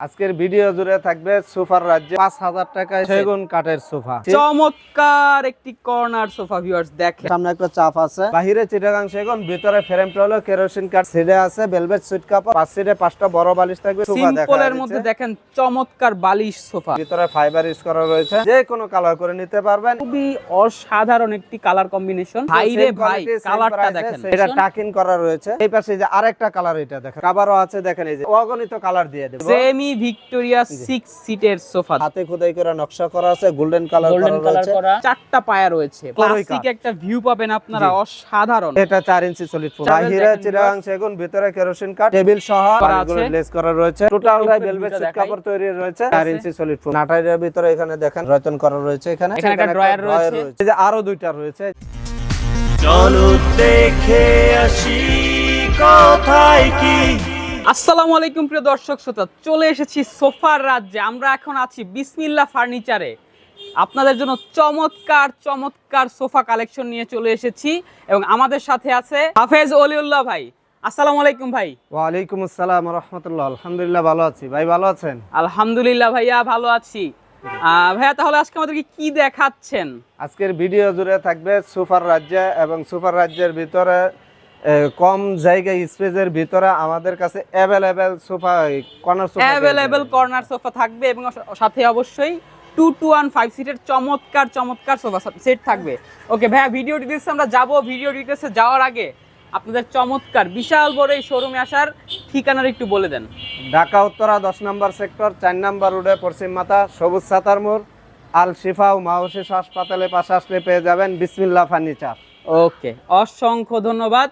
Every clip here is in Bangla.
আজকের ভিডিও জুড়ে থাকবে সোফার রাজ্যে পাঁচ হাজার টাকায় সেগুন কাঠের সোফা। চমৎকার একটি কর্নার সোফা ভিউয়ার্স দেখেন। সামনে একটা চাপ আছে। বাহিরে চিটাগাং সেগুন ভিতরে ফ্রেমটা হলো কেরোসিন কাঠ। সিটে আছে ভেলভেট সুইট কাপড় পাঁচ সিটে পাঁচটা বড় বালিশ থাকবে সিম্পলের মধ্যে দেখেন চমৎকার বালিশ সোফা। ভিতরে ফাইবার ইউজ করা রয়েছে। যে কোনো কালার করে নিতে পারবেন। খুবই অসাধারণ একটি কালার কম্বিনেশন বাইরে ভাই কালারটা দেখেন। এটা টাকিং করা রয়েছে। এই পাশে যে আরেকটা কালার এটা দেখেন। কাবারও আছে দেখেন এই যে অগণিত কালার দিয়ে দেবো। সেমি ভিক্টোরিয়া সিক্স সিটের সোফা। হাতে খোদাই করে নকশা করা আছে গোল্ডেন কালার গোল্ডেন কালার করা। চারটা পায়া রয়েছে। ক্লাসিক একটা ভিউ পাবেন আপনারা অসাধারণ। এটা চার ইঞ্চি সলিড ফোম বাহিরে দেখেন চিরাং সেগুন ভিতরে কেরোসিন কাঠ। টেবিল সহ করা লেস করা রয়েছে। টোটাল উপরে ভেলভেট দেখাই। কাপড় তৈরি রয়েছে। চার ইঞ্চি সলিড ফোম নাটাইয়ের ভিতরে এখানে দেখেন রয়তন করা রয়েছে এখানে। এখানে একটা drawer রয়েছে। এই যে আরও দুইটা রয়েছে। চলো দেখে আসি কোথায় কি? আসসালামু আলাইকুম প্রিয় দর্শক শ্রোতা চলে এসেছি সোফার রাজ্যে। আমরা এখন আছি বিসমিল্লা ফার্নিচারে। আপনাদের জন্য চমৎকার চমৎকার সোফা কালেকশন নিয়ে চলে এসেছি এবং আমাদের সাথে আছে হাফেজ অলিউল্লাহ ভাই। আসসালামু আলাইকুম ভাই। ওয়ালাইকুম আসসালাম রহমতুল্লাহ। আলহামদুলিল্লাহ ভালো আছি। ভাই ভালো আছেন? আলহামদুলিল্লাহ ভাইয়া ভালো আছি। আহ, ভাইয়া তাহলে আজকে আমাদেরকে কি দেখাচ্ছেন? আজকের ভিডিও জুড়ে থাকবে সুপার রাজ্যে এবং সুপার রাজ্যের ভিতরে কম জায়গায় স্পেসের ভিতরে আমাদের কাছে available sofa corner sofa available corner sofa থাকবে এবং সাথে অবশ্যই টু টু ওয়ান ফাইভ সিটের চমৎকার চমৎকার সোফা সেট থাকবে। ওকে ভাইয়া ভিডিও ডিটেলসে আমরা যাব। ভিডিও ডিটেলসে যাওয়ার আগে আপনাদের চমৎকার বিশাল বড় এই শোরুমে আসার ঠিকানার একটু বলে দেন। ঢাকা উত্তরা দশ নম্বর সেক্টর চার নম্বর রোডে পশ্চিম মাথা সবুজ সাতার মোড় আল শিফা ও মাহশিস হাসপাতালে পাশে আসলে পেয়ে যাবেন বিসমিল্লা ফার্নিচার। ওকে অসংখ্য ধন্যবাদ।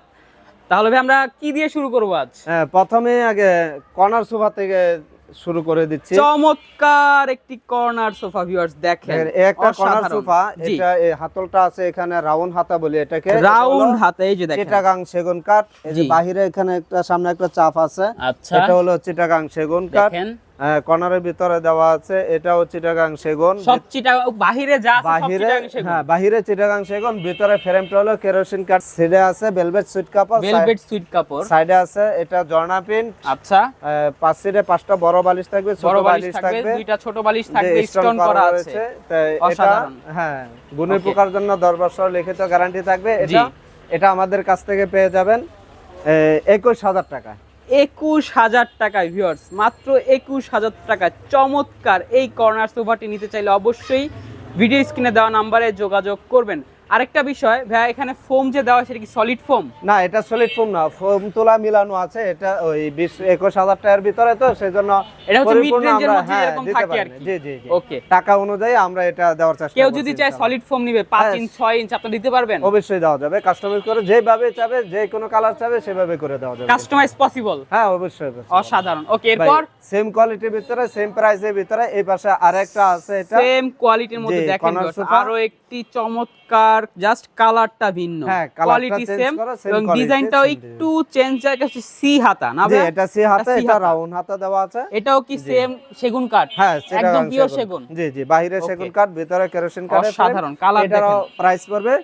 তাহলে ভাই আমরা কি দিয়ে শুরু করব আজ? হ্যাঁ, প্রথমে আগে কর্নার সোফা থেকে শুরু করে দিচ্ছি। চমৎকার একটি কর্নার সোফা ভিউয়ার্স দেখেন। একটা কর্নার সোফা এটা এই হাতলটা আছে এখানে রাউন্ড হাতা বলি এটাকে। রাউন্ড হাতে এই যে দেখেন। চিটাগাং সেগুন কাঠ। এই যে। বাহিরে এখানে একটা সামনে একটা চাপ আছে। আচ্ছা। এটা হলো চিটাগাং সেগুন কাঠ। দেখেন। কর্নারের ভিতরে দেওয়া আছে। এটাও চিটাগাং সেগুন। সব চিটা বাহিরে যা বাহিরে। হ্যাঁ বাহিরে চিটাগাং সেগুন ভিতরে ফ্রেমটা হলো কেরোসিন কাঠ সিডে আছে ভেলভেট সুইট কাপড় ভেলভেট সুইট কাপড়। সাইডে আছে এটা জর্না প্রিন্ট। আচ্ছা। পাঁচ সিটে পাঁচটা বড় বালিশ থাকবে ছোট বালিশ থাকবে দুইটা ছোট বালিশ থাকবে স্টোন করা আছে। এটা হ্যাঁ গুণের. পোকার জন্য দশ বছর লিখিত গ্যারান্টি থাকবে। এটা এটা আমাদের কাছ থেকে পেয়ে যাবেন একুশ হাজার টাকা একুশ হাজার টাকায় ভিওর্স মাত্র একুশ হাজার টাকা চমৎকার, এই কর্নার সোফাটি নিতে চাইলে অবশ্যই ভিডিও স্ক্রিনে দেওয়া নাম্বারে যোগাযোগ করবেন। আরেকটা বিষয় ভাইয়া এখানে ফোম যে দেওয়া সেটা কি সলিড ফোম না এটা সলিড ফোম না ফোম তোলা মিলানো আছে এটা ওই বিশ একুশ হাজার টাকার ভিতরে তো সেই জন্য এটা হচ্ছে পরিপূর্ণ এর মধ্যে হ্যাঁ, এরকম থাকে আর কি। জি জি ওকে টাকা অনুযায়ী আমরা এটা দেওয়ার চেষ্টা কেউ যদি চায় সলিড ফোম নিবে পাঁচ হ্যাঁ। ইঞ্চ ছয় ইঞ্চ আপনি দিতে পারবেন? অবশ্যই দেওয়া যাবে কাস্টমাইজ করে যেভাবে চাবে যে কোনো কালার চাবে সেভাবে করে দেওয়া যাবে। কাস্টমাইজ পসিবল হ্যাঁ অবশ্যই। অসাধারণ। ওকে এরপর? সেম কোয়ালিটির ভিতরে সেম প্রাইসের ভিতরে এই পাশে আরেকটা আছে এটা। সেম কোয়ালিটির মধ্যে দেখেন। আরও একটি চমৎকার জাস্ট কালারটা ভিন্ন। হ্যাঁ, কোয়ালিটি সেম এবং ডিজাইনটাও একটু চেঞ্জ সি হাতা না ভাই এটা সি হাতা এটা রাউন্ড হাতা। দেওয়া আছে। এটাও কি সেম সেগুন কাঠ? হ্যাঁ একদম পিওর সেগুন। জি জি বাইরে সেগুন কাঠ ভিতরে কেরোসিন কাঠ সাধারণ কালার দেখেন। প্রাইস পড়বে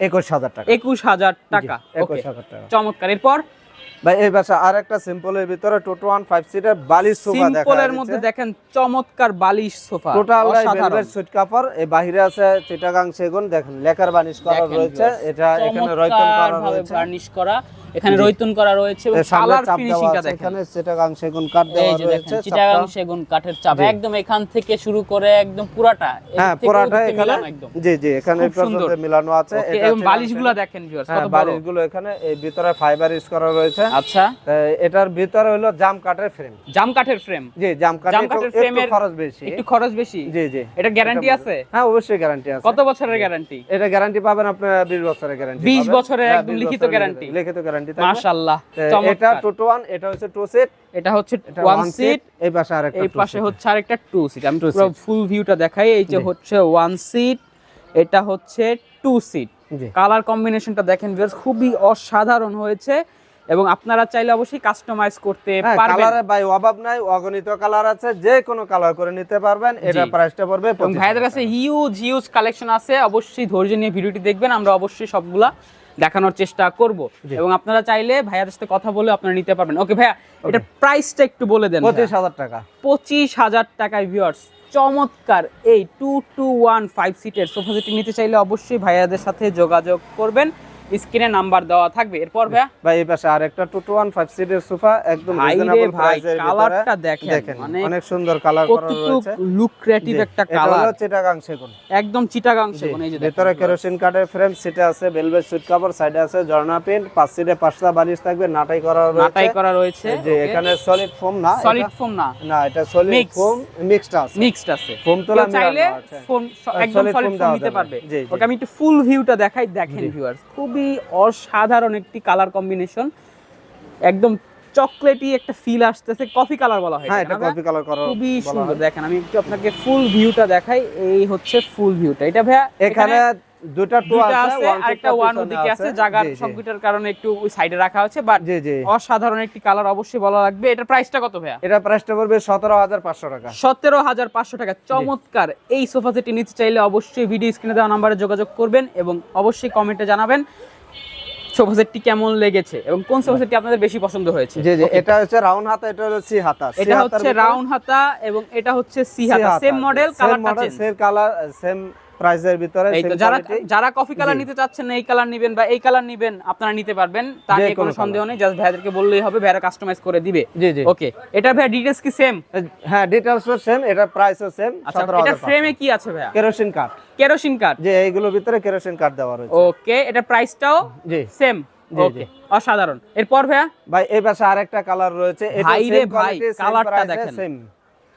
একুশ হাজার টাকা। একুশ হাজার টাকা। একুশ হাজার টাকা। চমৎকার। এরপর ভাই এই বাসা আর একটা সিম্পলের ভিতরে টোটো ওয়ান ফাইভ সিটার বালিশ সোফা সিম্পলের মধ্যে দেখেন চমৎকার বালিশ সোফা টোটাল ভেলভেট সুইট কাপড় এই বাহিরে আছে চিটাগাং সেগুন দেখেন লেকার বানিশ করা রয়েছে এটা এখানে রয়তন করা রয়েছে। বার্নিশ করা এখানে। রয়তুন করা রয়েছে এবং কালার ফিনিশিংটা দেখেন। এখানে চিটাগাং সেগুন কাঠ দেওয়া রয়েছে চিটাগাং সেগুন কাঠের চাপ একদম এখান থেকে শুরু করে একদম পুরাটা হ্যাঁ পুরাটা এখানে। জি জি এখানে পর্যন্ত মিলানো আছে। এবং বালিশগুলো দেখেন ভিউয়ার্স হ্যাঁ কত বালিশগুলো এখানে এই ভিতরে ফাইবার ইউজ করা রয়েছে। আচ্ছা। এটার ভিতরে হলো জাম কাঠের ফ্রেম জাম কাঠের ফ্রেম জি জাম কাঠের ফ্রেমের খরচ বেশি। একটু খরচ বেশি? জি জি। এটা গ্যারান্টি আছে? হ্যাঁ অবশ্যই গ্যারান্টি আছে। কত বছরের গ্যারান্টি এটা গ্যারান্টি পাবেন আপনি 20 বছরের গ্যারান্টি 20 বছরের একদম লিখিত guarantee। লিখিত গ্যারান্টি মাশাআল্লাহ এটা টোটো ওয়ান এটা হচ্ছে টু সিট এটা হচ্ছে ওয়ান সিট এই পাশে আরেকটা এই পাশে। হচ্ছে আরেকটা টু সিট আমি পুরো। ফুল ভিউটা দেখাই এই যে হচ্ছে ওয়ান সিট এটা হচ্ছে টু সিট কালার কম্বিনেশনটা দেখেন ভিউয়ার্স খুবই অসাধারণ হয়েছে। এবং আপনারা চাইলে অবশ্যই কাস্টমাইজ করতে হ্যাঁ পারবেন। কালারে ভাই অভাব নাই অগণিত কালার আছে যে কোনো কালার করে নিতে পারবেন এটা প্রাইসটা পড়বে এবং ভাইদের কাছে হিউজ হিউজ কালেকশন আছে অবশ্যই ধৈর্য নিয়ে ভিডিওটি দেখবেন আমরা অবশ্যই সবগুলা দেখানোর চেষ্টা করব। এবং আপনারা চাইলে ভাইয়াদের সাথে কথা বলে আপনারা নিতে পারবেন। ওকে ভাইয়া এটা প্রাইসটা একটু বলে দেন পঁচিশ হাজার টাকা। পঁচিশ হাজার টাকায় ভিউয়ার্স চমৎকার। এই টু টু ওয়ান ফাইভ সিটের সোফা সেটটি নিতে চাইলে অবশ্যই ভাইয়াদের সাথে যোগাযোগ করবেন। স্ক্রিনে নাম্বার দেওয়া থাকবে। এরপর ভাইয়া? ভাই এই পাশে আরেকটা টু টু ওয়ান ফাইভ সিটের সোফা একদম রিজনেবল ভাই, প্রাইসের কালারটা দেখেন, মানে অনেক সুন্দর কালার করা রয়েছে। লুক্রেটিভ জি, একটা এটা হলো চিটাগাং সেগুন। একদম চিটাগাং সেগুন এই যে ভেতরে কেরোসিন কাঠের ফ্রেম সিটে আছে ভেলভেট সুট কাপড় সাইডে আছে ঝর্ণা প্রিন্ট পাঁচ সিটে পাঁচটা বালিশ থাকবে নাটাই করা রয়েছে। নাটাই করা রয়েছে যে এখানে সলিড ফোম না সলিড ফোম না। না এটা সলিড ফোম মিক্সড আছে। মিক্সড আছে। ফোম তোলা কেউ চাইলে। ফোন আহ, একদম সলিড ফোম নিতে পারবে। ওকে আমি একটু ফুল ভিউটা দেখাই দেখেন ভিউয়ার্স খুবই অসাধারণ একটি কালার কম্বিনেশন একদম চকলেটি একটা ফিল আসতেছে কফি কালার বলা হয় হ্যাঁ এটা কফি কালার করা খুবই সুন্দর। দেখেন আমি একটু আপনাকে ফুল ভিউটা দেখাই এই হচ্ছে ফুল ভিউটা এটা ভাইয়া এখানে দুটা টু আছে আরেকটা ওয়ান ওদিকে আছে। জায়গার। সংকটের কারণে একটু ওই সাইডে রাখা হচ্ছে বাট জি জি। অসাধারণ একটি কালার অবশ্যই বলা লাগবে। এটার প্রাইসটা কত ভাইয়া? এটা প্রাইসটা পড়বে সতেরো হাজার পাঁচশো টাকা। সতেরো হাজার পাঁচশো টাকা। চমৎকার। এই সোফা সেটটি নিতে চাইলে অবশ্যই ভিডিও স্ক্রিনে দেওয়া নাম্বারে যোগাযোগ করবেন এবং অবশ্যই কমেন্টে জানাবেন সোফা সেটটি কেমন লেগেছে এবং কোন সোফা সেটটি আপনাদের বেশি পছন্দ হয়েছে। জি জি। এটা হচ্ছে রাউন্ড হাতা এটা হলো সি হাতা। এটা হচ্ছে রাউন্ড হাতা এবং এটা হচ্ছে সি হাতা। সেম মডেল কালারটা same কালার সেম প্রাইসের ভিতরে এই তো যারা যারা কফি কালার নিতে চাচ্ছেন এই কালার নিবেন বা এই কালার নিবেন আপনারা নিতে পারবেন। তা যে নিয়ে কোনো সন্দেহ নেই জাস্ট ভাইয়াদেরকে বললেই হবে ভাইয়ারা কাস্টমাইজ করে দিবে। জি জি। ওকে এটা ডিটেলস কি সেম হ্যাঁ সেম এটা প্রাইসও সেম আচ্ছা সতেরো এটা ফ্রেমে কি আছে ভাইয়া? কেরোসিন কাঠ কেরোসিন যে এইগুলোর ভিতরে কেরোসিন কাঠ দেওয়া রয়েছে। ওকে এটা প্রাইসটাও জি। সেম ওকে অসাধারণ। এরপর ভাইয়া? ভাই এই পাশে আরেকটা কালার রয়েছে এটা ভাই ভাই, same কালারটা দেখেন।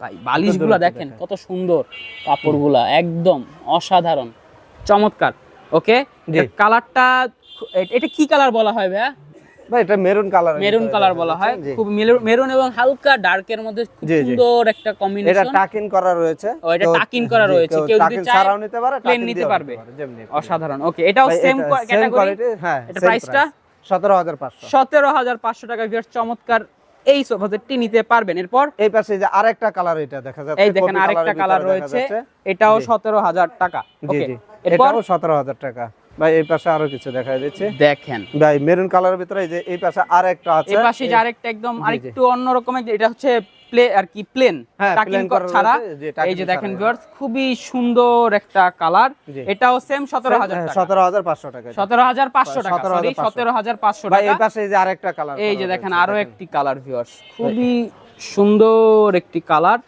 ভাই বালিশগুলো দেখেন। কত সুন্দর কাপড়গুলা একদম অসাধারণ। চমৎকার ওকে কালারটা এটা কি কালার বলা হয় ভাইয়া? ভাই এটা মেরুন কালার মেরুন কালার বলা হয়। খুব মেরুন এবং হালকা ডার্কের মধ্যে খুব জি, জি। সুন্দর একটা এটা কম্বিনেশন টাকিন করা রয়েছে। ও, এটা tuck-in করা রয়েছে। কেউ যদি চায়, ছাড়াও নিতে পারে tuck-in নিতে পারবে। অসাধারণ ওকে এটাও সেম ক্যাটাগরি হ্যাঁ এটা প্রাইসটা? price। সতেরো হাজার পাঁচশো। সতেরো হাজার পাঁচশো টাকা ভিউয়ার্স চমৎকার। এই সোফা সেটটি নিতে পারবেন। এরপর এই পাশে যে আরেকটা কালার এটা দেখা যাচ্ছে এই দেখেন আরেকটা কালার রয়েছে এটাও জি। সতেরো হাজার টাকা। জি ওকে জি। এটাও সতেরো হাজার টাকা। ভাই এই পাশে আরও কিছু দেখা যাচ্ছে দেখেন। ভাই মেরুন কালারের ভিতরে এই যে এই পাশে আরেকটা আছে। এই পাশে যে আরেকটা একদম। আরেকটু অন্যরকম রকমের এটা হচ্ছে প্লে আর কি প্লেন হ্যাঁ, টাকিং ছাড়া এই যে দেখেন ভিউয়ার্স খুবই সুন্দর একটা কালার এটাও সেম সতেরো হাজার হ্যাঁ, টাকা। টাকা টাকা সরি এই পাশে যে আরেকটা কালার এই যে দেখেন আরও একটি কালার ভিউয়ার্স খুবই সুন্দর একটি কালার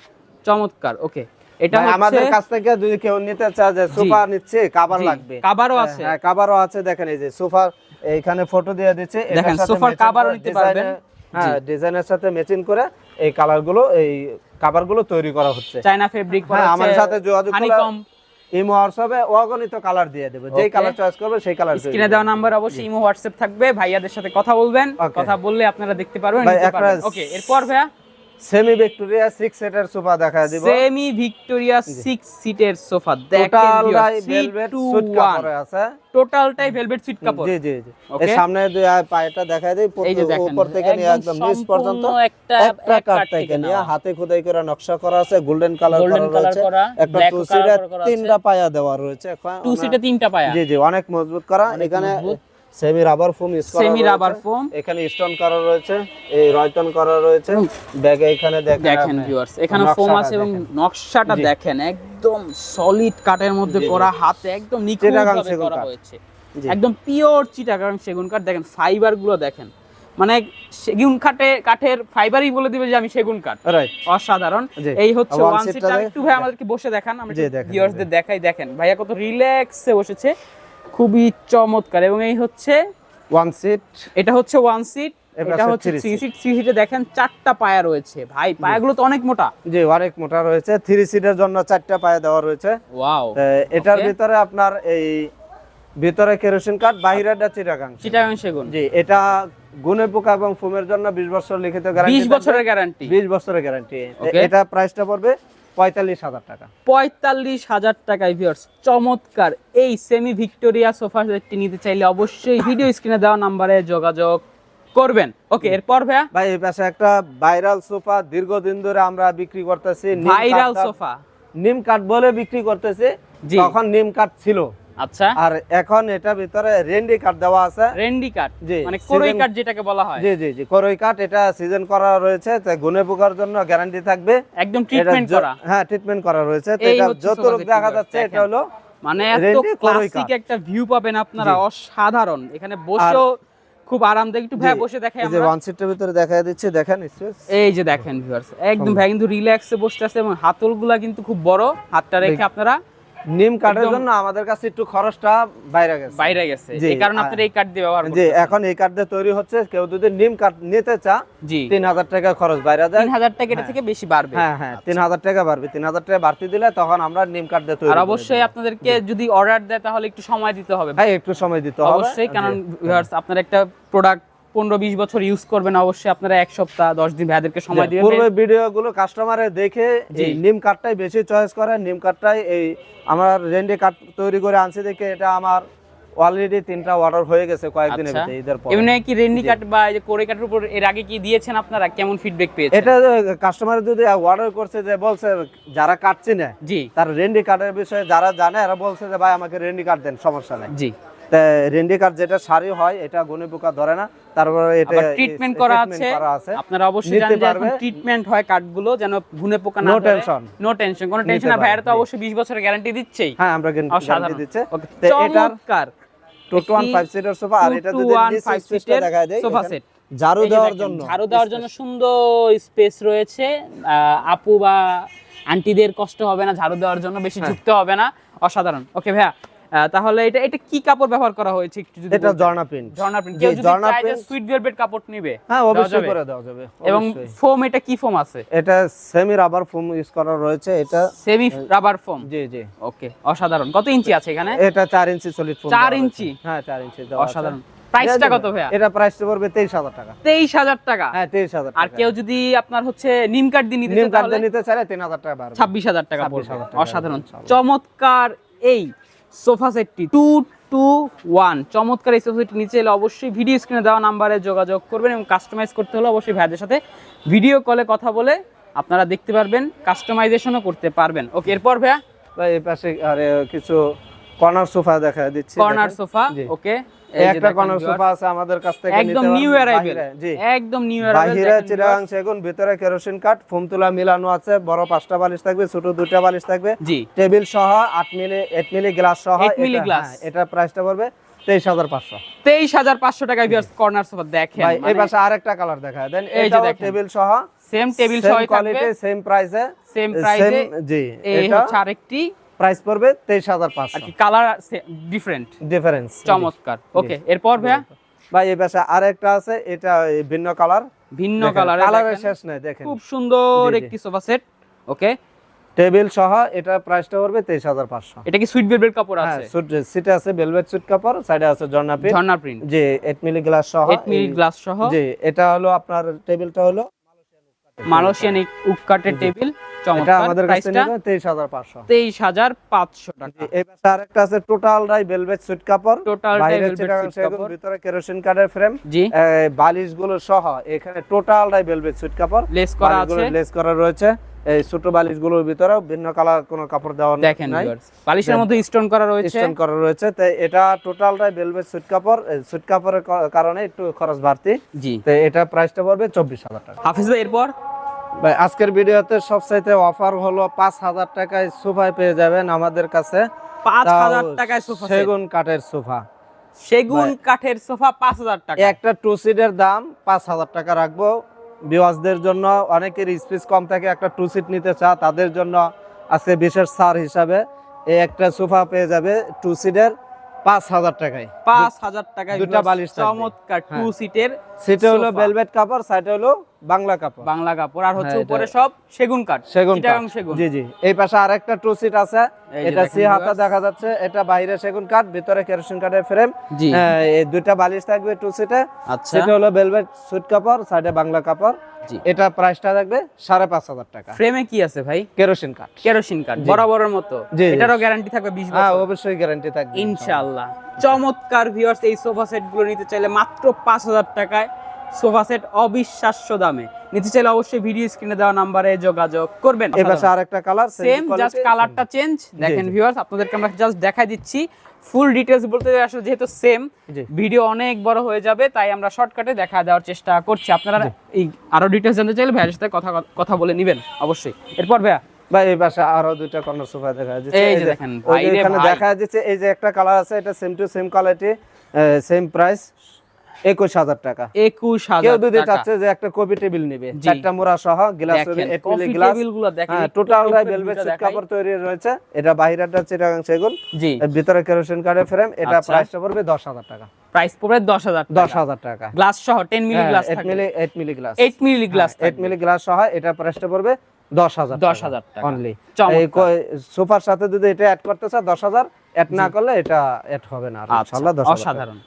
চমৎকার ওকে এটা আমাদের কাছ থেকে যদি কেউ নিতে চায় যে সোফা নিচ্ছে কাভার লাগবে। কাভারও হ্যাঁ, আছে। হ্যাঁ কাভারও আছে দেখেন এই যে সোফা এইখানে ফটো দিয়ে দিচ্ছে দেখেন, সোফার নিতে পারবেন। হ্যাঁ ডিজাইনের সাথে ম্যাচিং করে এই কালারগুলো এই কাভারগুলো তৈরি করা হচ্ছে। চায়না ফেব্রিক হ্যাঁ আমার সাথে যোগাযোগ ইমো হোয়াটসঅ্যাপে অগণিত কালার দিয়ে দেবে। যেই কালার চয়েস করবে সেই কালার স্ক্রিনে দেওয়া নাম্বার অবশ্যই ইমো হোয়াটসঅ্যাপ থাকবে ভাইয়াদের সাথে কথা বলবেন কথা বললে আপনারা দেখতে পারবেন ওকে এরপর ভাইয়া? সেমি ভিক্টোরিয়া 6 সেটের সোফা দেখা দিব সেমি ভিক্টোরিয়া 6 সিটের সোফা দেখেন টোটাল ভেলভেট সুট কাপড়ে আছে। টোটালটাই ভেলভেট সুইট কাপড় জি জি জি. এর সামনে দুই পায়টা দেখায় দেই। এই উপর থেকে নিয়ে একদম নিচ পর্যন্ত একটা একটা কাঠ থেকে নিয়ে হাতে খোদাই করে নকশা করা আছে গোল্ডেন কালার করা করা, একটা টু সিটের আছে। তিনটা পায়া দেওয়া রয়েছে। টু ওনা- সিটে তিনটা পায়া। জি জি অনেক মজবুত করা। এখানে। সেমি রাবার ফোম রয়েছে। rubber foam। এখানে স্টোন করা রয়েছে এই রয়টন করা রয়েছে। ব্যাগে এখানে দেখেন দেখেন ভিউয়ার্স এখানে ফোম আছে এবং নকশাটা দেখেন একদম সলিড কাঠের মধ্যে। করা হাতে একদম নিখুঁত চিটাগাং ভাবে সেগুন করা হয়েছে। একদম পিওর চিটাগাং সেগুন কাঠ দেখেন ফাইবারগুলো দেখেন। মানে সেগুন কাঠে কাঠের ফাইবারই বলে দিবে যে আমি সেগুন কাঠ। অসাধারণ। এই হচ্ছে ওয়ান টা একটু ভাই আমাদেরকে বসে দেখান আমরা ভিউয়ার্সদের দেখাই দেখেন। ভাইয়া কত রিল্যাক্সে বসেছে। খুবই চমৎকার এবং এই হচ্ছে ওয়ান সিট এটা হচ্ছে ওয়ান সিট এটা হচ্ছে হচ্ছে থ্রি সিট থ্রি সিটে দেখেন চারটা পায়া রয়েছে। ভাই পায়াগুলো তো অনেক মোটা। জি অনেক মোটা রয়েছে। থ্রি সিটের জন্য চারটা পায়ে দেওয়া রয়েছে। ওয়াও এটার. ভিতরে আপনার এই ভিতরে কেরোসিন কাঠ বাহিরেটা চিটাগাং চিটাগাং সেগুন। জি এটা গুনে পোকা এবং ফোমের জন্য বিশ বছর লিখিত গ্যারান্টি 20 বছরের গ্যারান্টি বিশ বছরের গ্যারান্টি. এটা প্রাইসটা পড়বে পঁয়তাল্লিশ হাজার টাকা। পঁয়তাল্লিশ হাজার টাকায় ভিওর্স চমৎকার। এই সেমি ভিক্টোরিয়া সোফা সেটটি নিতে চাইলে অবশ্যই ভিডিও স্ক্রিনে দেওয়া নাম্বারে যোগাযোগ করবেন। ওকে এরপর ভাইয়া? ভাই এই পাশে একটা ভাইরাল সোফা দীর্ঘদিন ধরে আমরা বিক্রি করতেছি। ভাইরাল সোফা নিম কাঠ বলে বিক্রি করতেছি। তখন নিম কাঠ ছিল। আচ্ছা। আর এখন এটা ভিতরে রেন্ডি কার্ড দেওয়া আছে। রেন্ডি কাঠ? জি, মানে কোরই কাঠ যেটাকে বলা হয়। জি জি জি করই কাঠ এটা সিজন করা রয়েছে তাই গুনে পোকার জন্য গ্যারান্টি থাকবে। একদম ট্রিটমেন্ট করা। হ্যাঁ ট্রিটমেন্ট করা রয়েছে এটা যতটুকু সোফা দেখা যাচ্ছে এটা হলো মানে এত ক্লাসিক একটা ভিউ পাবেন আপনারা অসাধারণ। এখানে বসেও খুব আরামদায়ক। একটু ভাই বসে দেখে এই যে ওয়ান সিটের ভিতরে দেখা দিচ্ছে দেখেন space। এই যে দেখেন ভিউয়ার্স একদম ভাই কিন্তু রিল্যাক্সে বসতে আছে এবং হাতলগুলা কিন্তু খুব বড়। হাতটা রেখে আপনারা নিম কাঠের জন্য আমাদের কাছে একটু খরচটা বাইরে গেছে। বাইরে গেছে। এই কারণে আপনারা এই কাঠ দিয়ে ব্যবহার জি এখন এই কাঠ দিয়ে তৈরি হচ্ছে। কেউ যদি নিম কাঠ নিতে চা জি। তিন হাজার টাকা খরচ বাইরে যায়। তিন হাজার টাকা এটা থেকে বেশি বাড়বে। হ্যাঁ হ্যাঁ তিন হাজার টাকা বাড়বে। তিন হাজার টাকা বাড়তি দিলে তখন আমরা নিম কাঠ দিয়ে তৈরি আর অবশ্যই আপনাদেরকে যদি অর্ডার দেয় তাহলে একটু সময় দিতে হবে। হ্যাঁ একটু সময় দিতে হবে। অবশ্যই কারণ ভিউয়ার্স আপনার একটা প্রোডাক্ট পনেরো বিশ বছর ইউজ করবেন অবশ্যই আপনারা এক সপ্তাহ দশ দিন ভাইদেরকে সময় দিবেন। পূর্বে ভিডিও গুলো কাস্টমারে দেখে এই নিম কাঠটাই বেশি চয়েস করে নিম কাঠটাই এই আমার রেন্ডি কাঠ তৈরি করে আনছি দেখে এটা আমার অলরেডি তিনটা অর্ডার হয়ে গেছে কয়েকদিনের আচ্ছা। ভিতরে পর। এমনি কি রেন্ডি কাঠ বা এই যে কোরে উপর এর আগে কি দিয়েছেন আপনারা? কেমন ফিডব্যাক পেয়েছেন? এটা কাস্টমার যদি অর্ডার করছে যে বলছে যারা কাটছে না জি। তার রেন্ডি কাঠের বিষয়ে যারা জানে এরা বলছে যে ভাই আমাকে রেন্ডি কাঠ দেন সমস্যা নেই। জি। রেন্ডি কাঠ যেটা সারি হয় এটা গুনে পোকা ধরে না। তারপরে এটা ট্রিটমেন্ট করা আছে। আপনারা অবশ্যই জানেন যে এখন ট্রিটমেন্ট হয় কাঠগুলো যেন ঘুনে পোকা না ধরে। tension। নো টেনশন কোনো টেনশন না। ভাইয়ের তো অবশ্যই 20 বছরের গ্যারান্টি দিচ্ছেই। হ্যাঁ আমরা গ্যারান্টি দিচ্ছে। তো এটার চমৎকার। টু টু সিটার সোফা আর এটা যদি যায় সোফা সেট ঝাড়ু দেওয়ার জন্য। ঝাড়ু দেওয়ার জন্য সুন্দর স্পেস রয়েছে। আপু বা আন্টিদের কষ্ট হবে না ঝাড়ু দেওয়ার জন্য বেশি হ্যাঁ। ঝুঁকতে হবে না। অসাধারণ। ওকে ভাইয়া তাহলে এটা এটা কি কাপড় ব্যবহার করা হয়েছে? একটু যদি এটা। ঝর্ণা প্রিন্ট। ঝর্ণা প্রিন্ট। কেউ যদি চায় যে সুইট ভেলভেট কাপড় নিবে হ্যাঁ অবশ্যই করে দেওয়া যাবে এবং। ফোম এটা কি ফোম আছে? এটা সেমি রাবার ফোম ইউজ করা রয়েছে এটা সেমি রাবার ফোম জি জি। ওকে অসাধারণ। কত ইঞ্চি আছে এখানে? এটা চার ইঞ্চি সলিড ফোম চার ইঞ্চি? হ্যাঁ চার ইঞ্চি অসাধারণ। প্রাইসটা কত ভাইয়া? এটা প্রাইসটা পড়বে তেইশ হাজার টাকা। তেইশ হাজার টাকা? হ্যাঁ তেইশ হাজার আর কেউ যদি আপনার হচ্ছে নিম কার্ড দিয়ে নিতে নিম চায় তাহলে কার্ড নিতে চাইলে তিন হাজার টাকা বাড়বে। ছাব্বিশ হাজার টাকা 26,000 টাকা। অসাধারণ। চমৎকার এই সোফা সেটটি টু টু ওয়ান। চমৎকার এই সোফা সেটটি নিচে এলে অবশ্যই ভিডিও স্ক্রিনে দেওয়া নাম্বারে যোগাযোগ করবেন এবং কাস্টমাইজ করতে হলে অবশ্যই ভাইদের সাথে ভিডিও কলে কথা বলে আপনারা দেখতে পারবেন কাস্টমাইজেশনও করতে পারবেন। ওকে এরপর ভাইয়া? এর এই পাশে আর কিছু কর্নার সোফা দেখা দিচ্ছি কর্নার সোফা ওকে। একটা কর্নার সোফা আছে আমাদের কাছ থেকে একদম নিউ অ্যারাইভেল জি। একদম নিউ বাহিরে অ্যারাইভেল চিরাং সেগুন ভিতরে কেরোসিন কাঠ ফোম তুলা মিলানো আছে বড় পাঁচটা বালিশ থাকবে ছোট দুইটা বালিশ থাকবে। জি। টেবিল সহ আট মিলি এইট মিলি গ্লাস সহ 8 মিলি। হ্যাঁ, এটা প্রাইসটা পড়বে তেইশ হাজার পাঁচশো। তেইশ হাজার পাঁচশো টাকায় ভিউয়ার্স কর্নার সোফা দেখেন ভাই এই মানে পাশে আরেকটা কালার দেখা দেন এই যে টেবিল সহ সেম টেবিল থাকবে। কোয়ালিটি সেম প্রাইসে সেম প্রাইসে জি এটা হচ্ছে আরেকটি প্রাইস পড়বে তেইশ হাজার আর কি কালার ডিফারেন্ট? ডিফারেন্স চমৎকার। ওকে এরপর ভাইয়া? ভাই এই পাশে আরেকটা আছে এটা ভিন্ন কালার। ভিন্ন কালারে কালারের শেষ নাই দেখেন। খুব সুন্দর। একটি সোফা সেট ওকে। টেবিল সহ এটা প্রাইসটা পড়বে তেইশ হাজার পাঁচশো। এটা কি সুইট ভেলভেট কাপড় হ্যাঁ আছে? সুট সিটে আছে ভেলভেট সুট কাপড় সাইডে আছে জর্না পিন ঝর্ণা প্রিন্ট। জি এইট মিলি গ্লাস সহ। 8 মিলি গ্লাস সহ। জি এটা হলো আপনার টেবিলটা হলো মালয়েশিয়ান উককাটের টেবিল এটা আমাদের কাছে নেবে তেইশ হাজার পাঁচশো। তেইশ হাজার পাঁচশো টাকা। এই পাশে আরেকটা আছে টোটাল রাই ভেলভেট সুট কাপড় টোটাল velvet চিটাগাং কাপড়। ভিতরে কেরোসিন কাঠের ফ্রেম জি। বালিশগুলো সহ এখানে টোটাল রাই ভেলভেট সুট কাপড় লেস করা আছে। লেস করা রয়েছে। এই ছোট বালিশগুলোর ভিতরে ভিন্ন কালার কোনো কাপড় দেওয়া দেখেন বালিশের মধ্যে স্টোন করা রয়েছে। স্টোন করা রয়েছে। তো এটা টোটালটাই ভেলভেট সুট কাপড় সুট কাপড়ের কারণে একটু খরচ বাড়তি। জি। তো এটা প্রাইসটা পড়বে চব্বিশ হাজার টাকা। হাফিজ ভাই এরপর? ভাই আজকের ভিডিওতে সবচাইতে অফার হলো পাঁচ হাজার টাকায় সোফায় পেয়ে যাবেন আমাদের কাছে। পাঁচ হাজার টাকায় সোফা সেগুন কাঠের সোফা। সেগুন কাঠের সোফা পাঁচ হাজার টাকা। একটা টু সিটের দাম পাঁচ হাজার টাকা রাখব। বিওয়াজদের জন্য অনেকের স্পেস কম থাকে একটা টু সিট নিতে চা তাদের জন্য আজকে বিশেষ সার হিসাবে। এই একটা সোফা পেয়ে যাবে টু সিটের পাঁচ হাজার টাকায়। পাঁচ হাজার টাকায় দুটা বালিশ চমৎকার টু হ্যাঁ। সিটের সিটে হলো ভেলভেট কাপড় সাইডে হলো বাংলা কাপড়। বাংলা কাপড়। আর হচ্ছে হ্যাঁ, উপরে সব সেগুন কাঠ সেগুন সেগুন। জি জি। এই পাশে আরেকটা টু সিট আছে। এটা সি হাতা দেখা যাচ্ছে। এটা বাইরে সেগুন কাঠ ভিতরে কেরোসিন কাঠের ফ্রেম জি। এই দুইটা বালিশ থাকবে টু সিটে আচ্ছা। সেটা হলো ভেলভেট সুট কাপড় সাইডে বাংলা কাপড়। এটা প্রাইসটা থাকবে সাড়ে পাঁচ হাজার টাকা। ফ্রেমে কি আছে ভাই? কেরোসিন কাঠ। কেরোসিন কাঠ। বরাবরের মতো। এটারও গ্যারান্টি থাকবে 20 হ্যাঁ বছর। অবশ্যই গ্যারান্টি থাকবে। ইনশাআল্লাহ। চমৎকার ভিউয়ার্স এই সোফা সেটগুলো নিতে চাইলে মাত্র 5000 টাকায় সোফা সেট অবিশ্বাস্য দামে। নিতে চাইলে অবশ্যই ভিডিও স্ক্রিনে দেওয়া নাম্বারে যোগাযোগ করবেন। এই পাশে আরেকটা কালার সেম জাস্ট কালারটা চেঞ্জ দেখেন জি। ভিউয়ার্স আপনাদেরকে আমরা জাস্ট দেখাই দিচ্ছি। ফুল ডিটেলস বলতে আসলে যেহেতু সেম ভিডিও অনেক বড় হয়ে যাবে তাই আমরা শর্টকাটে দেখা দেওয়ার চেষ্টা করছি। আপনারা এই আরও ডিটেলস জানতে চাইলে ভাইয়ের সাথে কথা কথা বলে নেবেন অবশ্যই। এরপর ভাইয়া ভাই এই পাশে আরও দুইটা কর্নার সোফা দেখা যাচ্ছে। এই যে দেখেন, এখানে দেখা যাচ্ছে এই যে একটা কালার আছে এটা same to same quality same price একুশ হাজার টাকা। একুশ কেউ যদি চাচ্ছে যে একটা কপি টেবিল নিবে চারটা মোড়া সহ গ্লাস দেখেন এইট মিলি কফি গ্লাস হ্যাঁ একটু টোটালটাই উপরে ভেলভেট সিট কাপড় তৈরি রয়েছে এটা বাইরেটা চিটাগাং সেগুন। ভিতরে কেরোসিন কার্ডের ফ্রেম এটা আচ্ছা। প্রাইসটা পড়বে দশ হাজার টাকা। প্রাইস পড়বে দশ হাজার টাকা। গ্লাস সহ ten milli glass eight milli eight milli glass eight milli glass eight milli glass সহ এটা প্রাইসটা পড়বে দশ হাজার 10,000 টাকা। অনলি সোফার সাথে যদি এটা অ্যাড করতে চাও দশ হাজার অ্যাড না করলে এটা অ্যাড হবে না আচ্ছা, ইনশাআল্লাহ অসাধারণ।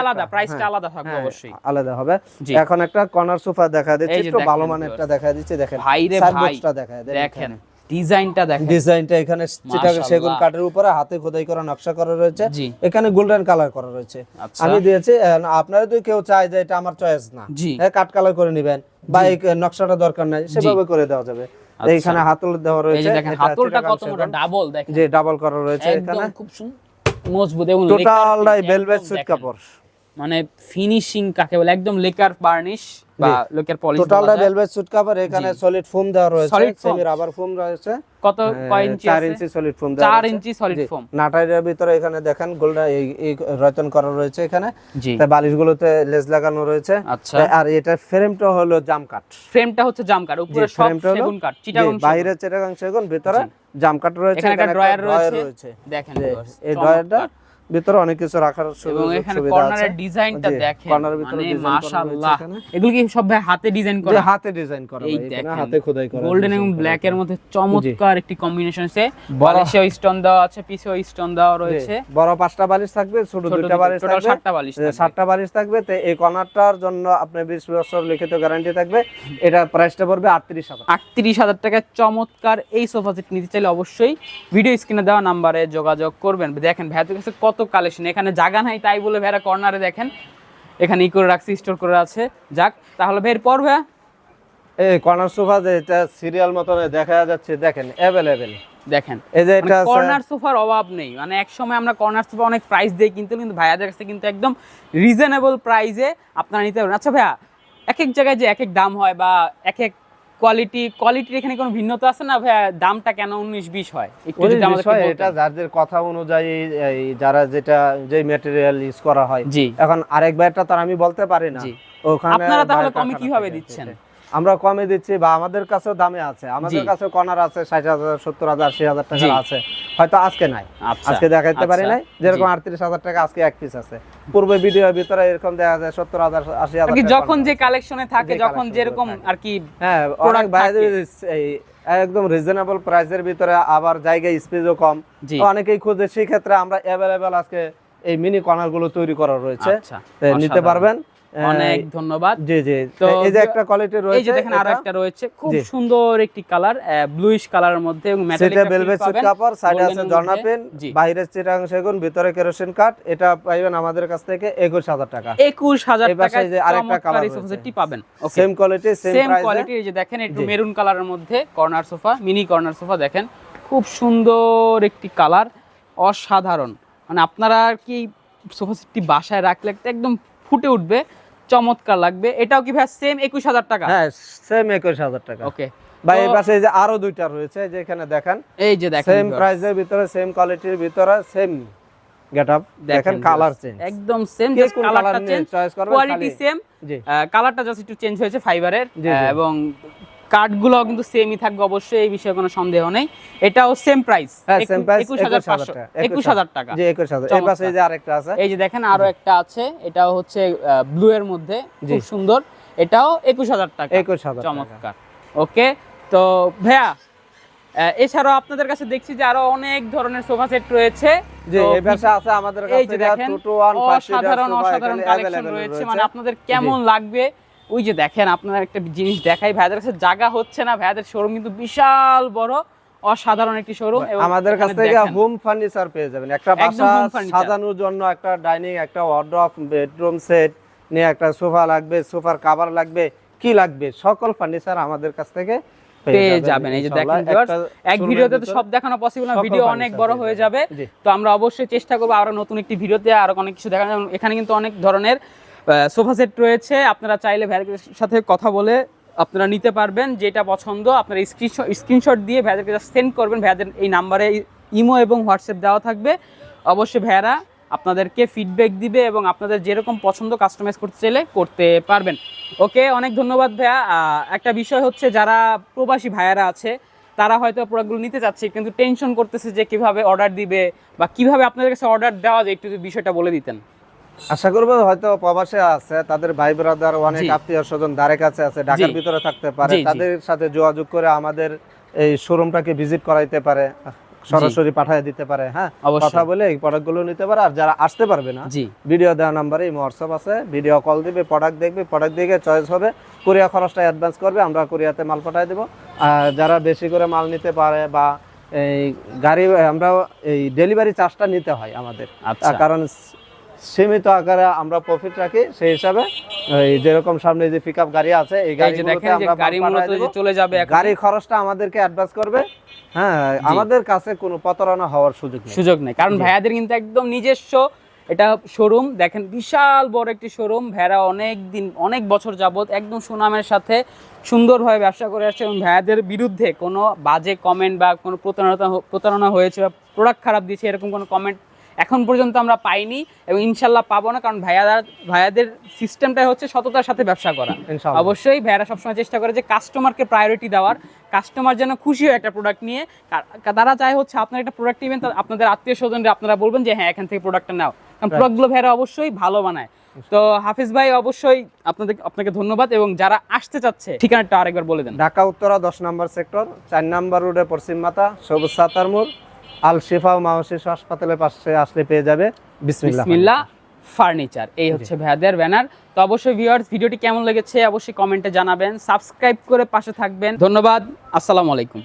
আলাদা, প্রাইসটা হ্যাঁ, আলাদা থাকবে হ্যাঁ, অবশ্যই। আলাদা হবে। এখন একটা কর্নার সোফা দেখা দিচ্ছে একটু ভালো মানেরটা দেখা দিচ্ছে দেখেন। ভাই রে ভাই দেখা দেখেন। ডিজাইনটা দেখেন। ডিজাইনটা এখানে চিটাগাং সেগুন কাঠের উপরে হাতে খোদাই করা নকশা করা রয়েছে। এখানে গোল্ডেন কালার করা রয়েছে। আচ্ছা। আমি দিয়েছি আপনারা যদি কেউ চায় যে এটা আমার চয়েস না। হ্যাঁ কাট কালার করে নেবেন বা এই নকশাটা দরকার নাই সেভাবে করে দেওয়া যাবে। আচ্ছা। এইখানে হাতল দেওয়া রয়েছে দেখেন হাতলটা কত মোটা ডাবল দেখেন। যে ডাবল করা রয়েছে এখানে। খুব সুন্দর মজবুত এবং টোটালটাই ভেলভেট সুট কাপড়। মানে ফিনিশিং কাকে বলে? একদম লেকার বার্নিশ বা লেকার পলিশ টোটালটা ভেলভেট সুট কাপড় এখানে সলিড ফোম দেওয়া রয়েছে foam? সেমি রাবার ফোম রয়েছে। কত কয় ইঞ্চি চার আছে? ইঞ্চি সলিড ফোম চার ইঞ্চি solid foam। নাটাইয়ের ভিতরে এখানে দেখেন গোল্ডেন এই রয়তন করা রয়েছে এখানে। তাই বালিশগুলোতে লেজ লাগানো রয়েছে। আচ্ছা। আর এটা ফ্রেমটা হলো জাম কাঠ। ফ্রেমটা হচ্ছে জাম কাঠ উপরে সব সেগুন কাঠ চিটাগং বাইরে চিটাগাং সেগুন ভিতরে জাম কাঠ রয়েছে এখানে একটা ড্রয়ার রয়েছে। দেখেন এই ড্রয়ারটা ভিতরে অনেক কিছু রাখার এবং এখানে কর্নারের ডিজাইনটা দেখেন। কর্নারের ভিতরে মানে মাশাআল্লাহ। এগুলো কি সব ভাই হাতে ডিজাইন করা? হাতে ডিজাইন করা এই দেখেন। হাতে খোদাই করা গোল্ডেন এবং ব্ল্যাক এর মধ্যে চমৎকার একটি কম্বিনেশন আছে। স্টোন দেওয়া আছে স্টোন দেওয়া রয়েছে। বড় পাঁচটা বালিশ থাকবে ছোট দুইটা বালিশ থাকবে। সাতটা বালিশ থাকবে। সাতটা বালিশ থাকবে তো এই কর্নারটার জন্য আপনি বিশ বছর লিখিত গ্যারান্টি থাকবে। এটা প্রাইসটা পড়বে আটত্রিশ হাজার। আটত্রিশ হাজার টাকায় চমৎকার। এই সোফা সেট নিতে চাইলে অবশ্যই ভিডিও স্ক্রিনে দেওয়া নাম্বারে যোগাযোগ করবেন। দেখেন কাছে কত কালেকশন এখানে জায়গা নাই তাই বলে ভাইরা কর্নারে দেখেন। এখানে ই করে রাখছি স্টোর করে আছে। যাক তাহলে ভাইয়ের পর ভাইয়া? এই কর্নার সোফা সিরিয়াল মতন দেখা যাচ্ছে দেখেন অ্যাভেলেবেল দেখেন এই যে এটা কর্নার সোফার অভাব নেই। মানে এক সময় আমরা কর্নার সোফা অনেক প্রাইস দিই কিন্তু কিন্তু ভাইয়াদের কাছে কিন্তু একদম রিজনেবল প্রাইসে আপনারা নিতে পারবেন। আচ্ছা ভাইয়া এক এক জায়গায় যে এক এক দাম হয় বা এক এক কোয়ালিটি কোয়ালিটির এখানে কোনো ভিন্নতা আছে না? ভাইয়া দামটা কেন উনিশ বিশ হয়? একটু যদি আমাদের এটা যাদের কথা অনুযায়ী এই যারা যেটা যে ম্যাটেরিয়াল ইউজ করা হয়। জি। এখন আরেক ভাইটা তার আমি বলতে পারি না। জি। ওখানে আপনারা তাহলে কমে কীভাবে দিচ্ছেন? আমরা কমে দিচ্ছি বা আমাদের কাছেও দামে আছে। আমাদের। কাছে কর্নার আছে ষাট হাজার সত্তর হাজার আশি হাজার জি। টাকার আছে। হয়তো আজকে নাই। আচ্ছা আজকে দেখাইতে পারি আচ্ছা, নাই। যেরকম আটত্রিশ হাজার টাকা আজকে এক পিস আছে। পূর্বে ভিডিওর ভিতরে এরকম দেখা যায় সত্তর হাজার আশি হাজার যখন যে কালেকশনে থাকে যখন যেরকম আর কি হ্যাঁ অনেক এই একদম রিজনেবল প্রাইসের ভিতরে আবার জায়গায় স্পেসও কম। অনেকেই খুঁজে সেই ক্ষেত্রে আমরা অ্যাভেলেবেল আজকে এই মিনি কর্নারগুলো তৈরি করা রয়েছে। আচ্ছা, নিতে পারবেন। অনেক ধন্যবাদ। জি জি। তো এই যে একটা কোয়ালিটি এই রয়েছে যে দেখেন আরও একটা রয়েছে খুব সুন্দর একটি কালার ব্লুইশ কালারের মধ্যে এবং সেটা ভেলভেট সুট কাপড় সাইডে আছে জর্না পেন বাইরে চিটাং সেগুন ভিতরে কেরোসিন কাঠ এটা পাইবেন আমাদের কাছ থেকে একুশ হাজার টাকা। একুশ হাজার এই যে আরেকটা এই সোফা রয়েছে। পাবেন। Same quality same same quality এই যে দেখেন একটু মেরুন কালারের মধ্যে corner sofa mini corner sofa দেখেন খুব সুন্দর একটি কালার অসাধারণ। মানে আপনারা কি সোফা সেটটি বাসায় রাখলে একদম ফুটে উঠবে। চমৎকার লাগবে। এটাও কি ভাই সেম একুশ হাজার টাকা? হ্যাঁ সেম একুশ হাজার টাকা। ওকে ভাই এই পাশে এই যে আরও দুইটা রয়েছে যে এখানে দেখেন। এই যে দেখেন সেম। প্রাইসের ভিতরে সেম কোয়ালিটির ভিতরে সেম গেটআপ দেখেন কালার চেঞ্জ একদম সেম জাস্ট কালারটা চেঞ্জ কোয়ালিটি সেম কালারটা জাস্ট একটু চেঞ্জ হয়েছে ফাইবারের। এবং কাঠগুলো কিন্তু সেমই থাকবে অবশ্যই এই বিষয়ে কোনো সন্দেহ নেই। এটাও সেম প্রাইস হ্যাঁ একুশ হাজার টাকা জি একুশ হাজার। এই পাশে যে আরেকটা আছে। এই যে দেখেন আরও একটা আছে এটাও হচ্ছে ব্লু এর মধ্যে খুব সুন্দর। এটাও একুশ হাজার টাকা। একুশ হাজার চমৎকার। ওকে তো ভাইয়া এছাড়াও আপনাদের কাছে দেখছি যে আরও অনেক ধরনের সোফা সেট রয়েছে। এই পাশে আছে আমাদের কাছে যে দেখেন টু টু ওয়ান অসাধারণ অসাধারণ কালেকশন রয়েছে। মানে আপনাদের কেমন লাগবে? ওই যে দেখেন আপনার একটা জিনিস দেখাই ভাইয়াদের কাছে জায়গা হচ্ছে না ভাইয়াদের শোরুম কিন্তু বিশাল বড় অসাধারণ একটি শোরুম আমাদের কাছ থেকে হোম ফার্নিচার পেয়ে যাবেন। একটা বাসা সাজানোর জন্য একটা ডাইনিং একটা ওয়ার্ড্রপ বেডরুম সেট নিয়ে একটা সোফা লাগবে সোফার কাভার লাগবে কি লাগবে? সকল ফার্নিচার আমাদের কাছ থেকে পেয়ে যাবেন এই যে দেখেন। এক ভিডিওতে তো সব দেখানো পসিবল না ভিডিও অনেক বড় হয়ে যাবে। তো আমরা অবশ্যই চেষ্টা করব আরও নতুন একটি ভিডিওতে আরও অনেক কিছু দেখানো এখানে কিন্তু অনেক ধরনের সোফা সেট রয়েছে। আপনারা চাইলে ভাইয়ের সাথে কথা বলে আপনারা নিতে পারবেন, যেটা পছন্দ। আপনারা স্ক্রিনশট স্ক্রিনশট দিয়ে ভাইয়াদেরকে সেন্ড করবেন। ভাইয়াদের এই নাম্বারে ইমো এবং হোয়াটসঅ্যাপ দেওয়া থাকবে। অবশ্যই ভ্যারা আপনাদেরকে ফিডব্যাক দিবে এবং আপনাদের যেরকম পছন্দ কাস্টমাইজ করতে চাইলে করতে পারবেন। ওকে, অনেক ধন্যবাদ ভাইয়া একটা বিষয় হচ্ছে যারা প্রবাসী ভাইয়ারা আছে, তারা হয়তো প্রোডাক্টগুলো নিতে চাচ্ছে, কিন্তু টেনশন করতেছে যে কীভাবে অর্ডার দিবে বা কীভাবে আপনাদের কাছে অর্ডার দেওয়া যায়, একটু বিষয়টা বলে দিতেন। আশা করব হয়তো প্রবাসে আছে তাদের ভাই ব্রাদার অনেক আত্মীয় স্বজন দ্বারে কাছে আছে ঢাকার ভিতরে থাকতে পারে। তাদের সাথে যোগাযোগ করে আমাদের এই শোরুমটাকে ভিজিট করাইতে পারে সরাসরি পাঠিয়ে দিতে পারে হ্যাঁ? কথা বলে এই প্রোডাক্টগুলো নিতে পারে আর যারা আসতে পারবে না ভিডিও দেওয়া নাম্বারে হোয়াটসঅ্যাপ আছে ভিডিও কল দিবে প্রোডাক্ট দেখবে প্রোডাক্ট দেখে চয়েস হবে কুরিয়া খরচটা অ্যাডভান্স করবে আমরা কুরিয়াতে মাল পাঠিয়ে দেবো। আর যারা বেশি করে মাল নিতে পারে বা এই গাড়ি আমরা এই ডেলিভারি চার্জটা নিতে হয় আমাদের। আচ্ছা। কারণ সীমিত আকারে আমরা প্রফিট রাখি সেই হিসাবে যেরকম সামনে যে পিকআপ গাড়ি আছে এই এই গাড়িগুলোতে আমরা গাড়ি মূলত যে চলে যাবে গাড়ি খরচটা আমাদেরকে অ্যাডভান্স করবে। হ্যাঁ আমাদের কাছে কোনো প্রতারণা হওয়ার সুযোগ নেই। সুযোগ নেই। কারণ ভাইয়াদের কিন্তু একদম নিজস্ব এটা শোরুম দেখেন বিশাল বড় একটি শোরুম ভেড়া অনেক দিন অনেক বছর যাবত একদম সুনামের সাথে সুন্দরভাবে ব্যবসা করে আসছে এবং ভেড়াদের বিরুদ্ধে কোনো বাজে কমেন্ট বা কোনো প্রতারণা প্রতারণা হয়েছে বা প্রোডাক্ট খারাপ দিয়েছে এরকম কোনো কমেন্ট এখন পর্যন্ত আমরা পাইনি এবং ইনশাল্লাহ পাবো না কারণ ভাইয়াদার ভাইয়াদের সিস্টেমটাই হচ্ছে সততার সাথে ব্যবসা করা। অবশ্যই ভাইয়ারা সবসময় চেষ্টা করে যে কাস্টমারকে প্রায়োরিটি দেওয়ার কাস্টমার যেন খুশি হয় একটা প্রোডাক্ট নিয়ে তারা চায় হচ্ছে আপনার একটা প্রোডাক্ট নেবেন আপনাদের আত্মীয় স্বজনরা আপনারা বলবেন যে হ্যাঁ এখান থেকে প্রোডাক্টটা নাও। কারণ প্রোডাক্টগুলো ভাইয়ারা অবশ্যই ভালো বানায়। তো হাফিজ ভাই অবশ্যই আপনাদের আপনাকে ধন্যবাদ এবং যারা আসতে চাচ্ছে ঠিকানাটা আরেকবার বলে দেন। ঢাকা উত্তরা দশ নম্বর সেক্টর চার নম্বর রোডে পশ্চিম মাতা সবুজ সাতার মোড়। আল শিফা মাহসিস হাসপাতালের পাশে আসলে পেয়ে যাবে। বিসমিল্লাহ। ফার্নিচার। এই হচ্ছে ভাইয়াদের ব্যানার। তো অবশ্যই ভিউয়ার্স ভিডিওটি কেমন লেগেছে অবশ্যই কমেন্টে জানাবেন। সাবস্ক্রাইব করে পাশে থাকবেন। ধন্যবাদ আসসালামু আলাইকুম।